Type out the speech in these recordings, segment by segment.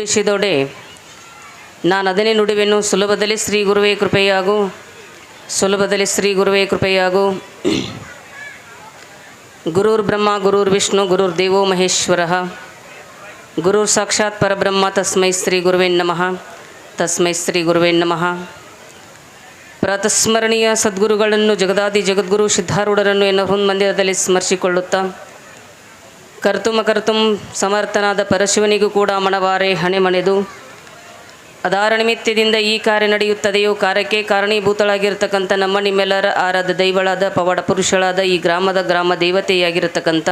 ನುಡಿಸಿದೊಡೆ, ನಾನು ಅದನ್ನೇ ನುಡಿವೆನು. ಸುಲಭದಲ್ಲಿ ಶ್ರೀ ಗುರುವೇ ಕೃಪೆಯಾಗು. ಸುಲಭದಲ್ಲಿ ಶ್ರೀ ಗುರುವೇ ಕೃಪೆಯಾಗು. ಗುರುರ್ ಬ್ರಹ್ಮ, ಗುರುರ್ ವಿಷ್ಣು, ಗುರುರ್ ದೇವೋ ಮಹೇಶ್ವರ. ಗುರುರ್ ಸಾಕ್ಷಾತ್ ಪರಬ್ರಹ್ಮ, ತಸ್ಮೈ ಶ್ರೀ ಗುರುವೇ ನಮಃ. ತಸ್ಮೈ ಶ್ರೀ ಗುರುವೇ ನಮಃ. ಪ್ರಾತಸ್ಮರಣೀಯ ಸದ್ಗುರುಗಳನ್ನು ಜಗದಾದಿ ಜಗದ್ಗುರು ಸಿದ್ಧಾರೂಢರನ್ನು ಎನ್ನ ಮಂದಿರದಲ್ಲಿ ಸ್ಮರಿಸಿಕೊಳ್ಳುತ್ತಾ ಕರ್ತುಮ ಕರ್ತುಂ ಸಮರ್ಥನಾದ ಪರಶಿವನಿಗೂ ಕೂಡ ಮಣವಾರೆ ಹಣೆ ಮಣೆದು ಅದಾರ ನಿಮಿತ್ತದಿಂದ ಈ ಕಾರ್ಯ ನಡೆಯುತ್ತದೆಯೋ ಕಾರ್ಯಕ್ಕೆ ಕಾರಣೀಭೂತಳಾಗಿರ್ತಕ್ಕಂಥ ನಮ್ಮ ನಿಮ್ಮೆಲ್ಲರ ಆರಾಧ ದೈವಳಾದ ಪವಾಡ ಪುರುಷಳಾದ ಈ ಗ್ರಾಮದ ಗ್ರಾಮ ದೇವತೆಯಾಗಿರತಕ್ಕಂಥ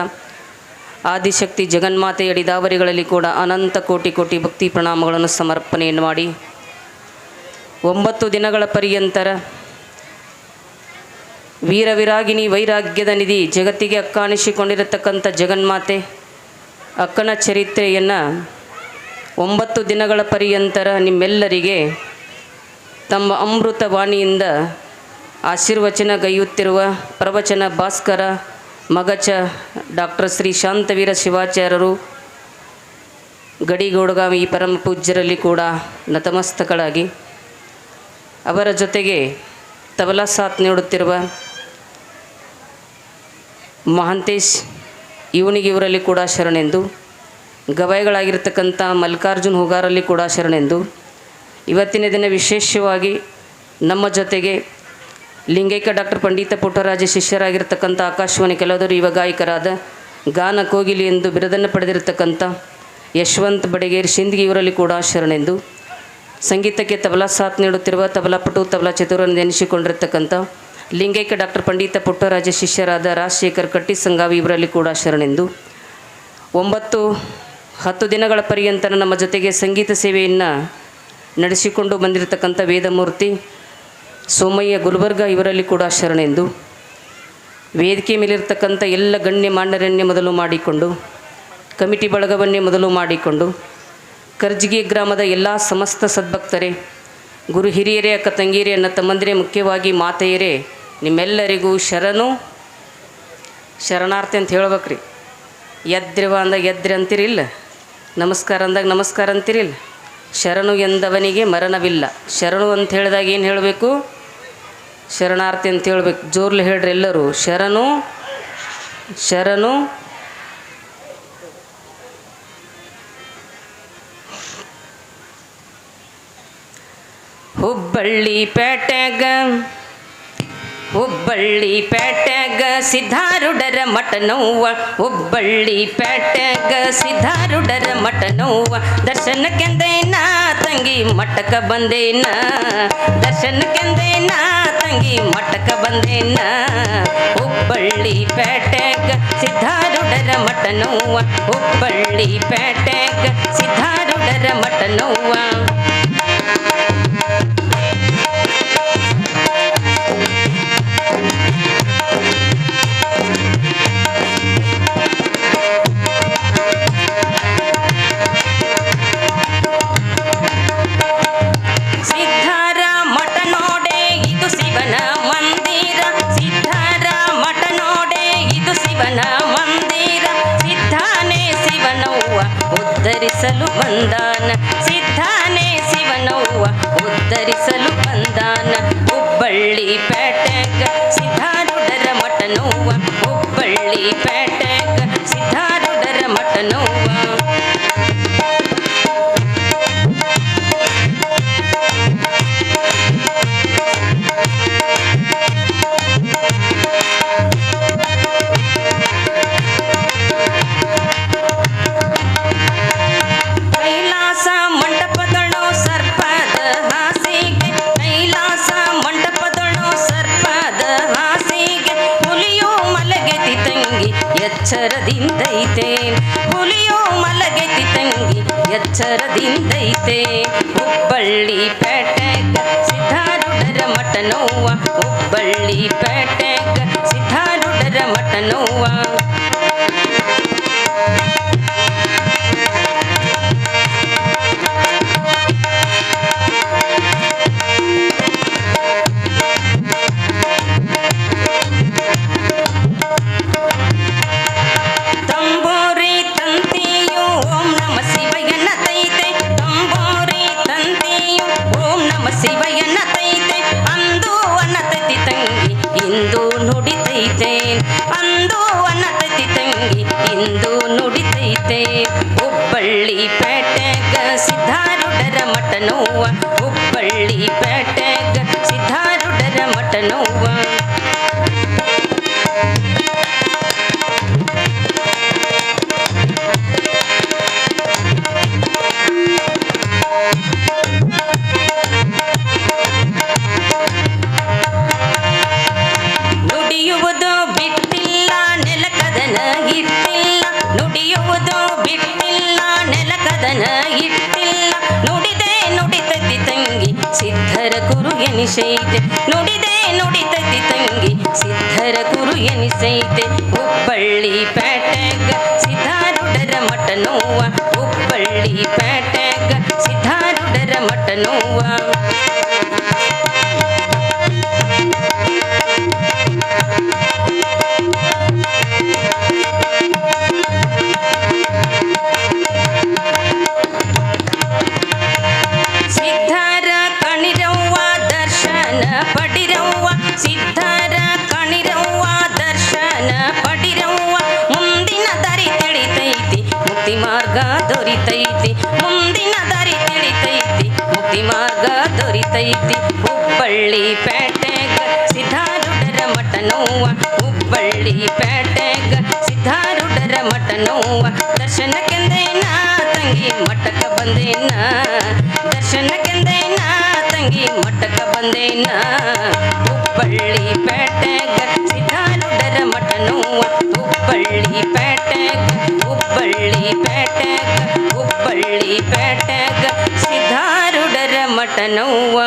ಆದಿಶಕ್ತಿ ಜಗನ್ಮಾತೆ ಅಡಿದಾವರಿಗಳಲ್ಲಿ ಕೂಡ ಅನಂತ ಕೋಟಿ ಕೋಟಿ ಭಕ್ತಿ ಪ್ರಣಾಮಗಳನ್ನು ಸಮರ್ಪಣೆಯನ್ನು ಮಾಡಿ. ಒಂಬತ್ತು ದಿನಗಳ ಪರ್ಯಂತರ ವೀರವಿರಾಗಿನಿ ವೈರಾಗ್ಯದ ನಿಧಿ, ಜಗತ್ತಿಗೆ ಅಕ್ಕಾಣಿಸಿಕೊಂಡಿರತಕ್ಕಂಥ ಜಗನ್ಮಾತೆ. ಅಕ್ಕನ ಚರಿತ್ರೆಯನ್ನು ಒಂಬತ್ತು ದಿನಗಳ ಪರ್ಯಂತರ ನಿಮ್ಮೆಲ್ಲರಿಗೆ ತಮ್ಮ ಅಮೃತ ವಾಣಿಯಿಂದ ಆಶೀರ್ವಚನ ಗೈಯುತ್ತಿರುವ ಪ್ರವಚನ ಭಾಸ್ಕರ, ಮಗಚ ಡಾಕ್ಟರ್ ಶ್ರೀ ಶಾಂತವೀರ ಶಿವಾಚಾರ್ಯರು, ಗಡಿಗೋಡಗಾವಿ ಪರಮ ಪೂಜ್ಯರಲ್ಲಿ ಕೂಡ ನತಮಸ್ತಕಳಾಗಿ. ಅವರ ಜೊತೆಗೆ ತಬಲಾ ಸಾಥ್ ನೀಡುತ್ತಿರುವ ಮಹಾಂತೇಶ್, ಇವನಿಗೆ ಇವರಲ್ಲಿ ಕೂಡ ಶರಣೆಂದು ಗವಾಯಿಗಳಾಗಿರ್ತಕ್ಕಂಥ ಮಲ್ಲಿಕಾರ್ಜುನ್ ಹುಗಾರಲ್ಲಿ ಕೂಡ ಶರಣೆಂದು, ಇವತ್ತಿನ ದಿನ ವಿಶೇಷವಾಗಿ ನಮ್ಮ ಜೊತೆಗೆ ಲಿಂಗೈಕ ಡಾಕ್ಟರ್ ಪಂಡಿತ ಪುಟ್ಟರಾಜ ಶಿಷ್ಯರಾಗಿರ್ತಕ್ಕಂಥ ಆಕಾಶವಾಣಿ ಕೆಲವರು ಯುವ ಗಾಯಕರಾದ ಗಾನ ಕೋಗಿಲಿ ಎಂದು ಬಿರುದನ್ನು ಪಡೆದಿರತಕ್ಕಂಥ ಯಶವಂತ್ ಬಡಗೇರಿ ಶಿಂದ್ಗಿ ಇವರಲ್ಲಿ ಕೂಡ ಶರಣೆಂದು, ಸಂಗೀತಕ್ಕೆ ತಬಲಾ ಸಾಥ್ ನೀಡುತ್ತಿರುವ ತಬಲಾಪಟು ತಬಲಾ ಚತುರನ್ನು ಎನಿಸಿಕೊಂಡಿರ್ತಕ್ಕಂಥ ಲಿಂಗೈಕ್ಯ ಡಾಕ್ಟರ್ ಪಂಡಿತ ಪುಟ್ಟರಾಜ ಶಿಷ್ಯರಾದ ರಾಜಶೇಖರ್ ಕಟ್ಟಿ ಸಂಗಾವಿ ಇವರಲ್ಲಿ ಕೂಡ ಶರಣೆಂದು. ಒಂಬತ್ತು, ಹತ್ತು ದಿನಗಳ ಪರ್ಯಂತ ನಮ್ಮ ಜೊತೆಗೆ ಸಂಗೀತ ಸೇವೆಯನ್ನು ನಡೆಸಿಕೊಂಡು ಬಂದಿರತಕ್ಕಂಥ ವೇದಮೂರ್ತಿ ಸೋಮಯ್ಯ ಗುಲ್ಬರ್ಗ ಇವರಲ್ಲಿ ಕೂಡ ಶರಣೆಂದು. ವೇದಿಕೆ ಮೇಲಿರ್ತಕ್ಕಂಥ ಎಲ್ಲ ಗಣ್ಯ ಮಾಂಡರನ್ನೇ ಮೊದಲು ಮಾಡಿಕೊಂಡು, ಕಮಿಟಿ ಬಳಗವನ್ನೇ ಮೊದಲು ಮಾಡಿಕೊಂಡು, ಕರ್ಜಿಗೆ ಗ್ರಾಮದ ಎಲ್ಲ ಸಮಸ್ತ ಸದ್ಭಕ್ತರೇ, ಗುರು ಹಿರಿಯರೇ, ಅಕ್ಕ ತಂಗಿಯರೇ ಅನ್ನ ತಮ್ಮಂದಿರೇ, ಮುಖ್ಯವಾಗಿ ಮಾತೆಯರೇ ನಿಮ್ಮೆಲ್ಲರಿಗೂ ಶರಣು. ಶರಣಾರ್ಥಿ ಅಂತ ಹೇಳ್ಬೇಕ್ರಿ. ಎದ್ರಿವ ಅಂದಾಗ ಎದ್ರಿ ಅಂತೀರಿಲ್ಲ. ನಮಸ್ಕಾರ ಅಂದಾಗ ನಮಸ್ಕಾರ ಅಂತೀರಿಲ್ಲ. ಶರಣು ಎಂದವನಿಗೆ ಮರಣವಿಲ್ಲ. ಶರಣು ಅಂತ ಹೇಳಿದಾಗ ಏನು ಹೇಳಬೇಕು? ಶರಣಾರ್ಥಿ ಅಂತ ಹೇಳ್ಬೇಕು. ಜೋರ್ಲಿ ಹೇಳ್ರಿ ಎಲ್ಲರೂ. ಶರಣು ಶರಣು, ಹುಬ್ಬಳ್ಳಿ ಪೇಟೆಗ ಹುಬ್ಬಳ್ಳಿ ಪೇಟೆಗ ಸಿದ್ಧಾರುಡರ ಮಠನವ್ವ ಹುಬ್ಬಳ್ಳಿ ಪೇಟೆಗ ಸಿದ್ಧಾರುಡರ ಮಠನವ್ವ ದರ್ಶನಕ್ಕೆಂದೇನ ತಂಗಿ ಮಠಕ ಬಂದೇನ? ದರ್ಶನಕ್ಕೆಂದೇನ ತಂಗಿ ಮಠಕ ಬಂದೇನ? ಹುಬ್ಬಳ್ಳಿ ಪೇಟೆಗ ಸಿದ್ಧಾರುಡರ ಮಠನವ್ವ ಹುಬ್ಬಳ್ಳಿ ಪೇಟೆಗ ಸಿದ್ಧಾರುಡರ ಮಠನವ್ವ ಉದ್ಧರಿಸಲು ಬಂದಾನ. ಸಿದ್ಧಾನೆ ಶಿವನವ್ವ ಉದ್ಧರಿಸಲು ಬಂದಾನ. ಹುಬ್ಬಳ್ಳಿ ಪೇಟೆಗ ಎಚ್ಚರದಿಂದೈತೆ ಹುಲಿಯೋ ಮಲಗೆತಿ ತಂಗಿ ಎಚ್ಚರದಿಂದೈತೆ? ಹುಬ್ಬಳ್ಳಿ ಪೇಟೆಗ ಸಿದ್ಧಾರುಡರ ಮಠನವ್ವ ಹುಬ್ಬಳ್ಳಿ ಪೇಟೆಗ ಸಿದ್ಧಾರುಡರ ಮಠ ತಂಬೂರಿ ನುಡಿತೈತೆ ಅಂದು ಅನ್ನತೈತಿ ತಂಗಿ, ಇಂದು ನುಡಿತೈತೆ ಹುಬ್ಬಳ್ಳಿ ಪೇಟೆಗ ಸಿದ್ಧಾರುಡರ ಮಠ ನೋವ. ಹುಬ್ಬಳ್ಳಿ ಪೇಟೆಗ ಸಿದ್ಧಾರುಡರ ಮಠ ನೋವ. ಸಿದ್ಧರ ಗುರು ಎನಿಸೈತೆ. ನುಡಿದೆ ನುಡಿತತಿ ತಂಗಿ, ಸಿದ್ಧರ ಗುರು ಎನಿಸೈತೆ. ಹುಬ್ಬಳ್ಳಿ ಪೇಟೆಗ ಸಿದ್ಧಾರೂಢರ ಮಠನೋವ ಹುಬ್ಬಳ್ಳಿ ಪೇಟೆಗ ಸಿದ್ಧಾರೂಢರ ಮಠನೋವ ಸಿದ್ಧರ ಮುಕ್ತಿ ಮಾರ್ಗ ದೊರಿತೈತಿ. ಮುಂದಿನ ದಾರಿ ತಿಳಿತೈತಿ ಮುಕ್ತಿ ಮಾರ್ಗ ದೊರಿತೈತಿ. ಹುಬ್ಬಳ್ಳಿ ಪೇಟೆಗ ಸಿದ್ಧಾರುಡರ ಮಠ ನೋವ. ಹುಬ್ಬಳ್ಳಿ ಪೇಟೆಗ ಸಿದ್ಧಾರುಡರ ಮಠ ನೋವ. ದರ್ಶನಕ್ಕೆಂದೇನ ತಂಗಿ ಮಠಕ ಬಂದೇನ? ದರ್ಶನಕ್ಕೆಂದೇನ ತಂಗಿ ಮಠಕ ಬಂದೇನ? ಹುಬ್ಬಳ್ಳಿ ಪೇಟೆಗ ಸಿದ್ಧಾರುಡರ ಮಠ ನೋವ. ಹುಬ್ಬಳ್ಳಿ ಪೇಟೆಗ ಹುಬ್ಬಳ್ಳಿ ಪೇಟೆಗ ಹುಬ್ಬಳ್ಳಿ ಪೇಟೆಗ ಸಿದ್ಧಾರುಡರ ಮಠನೋವ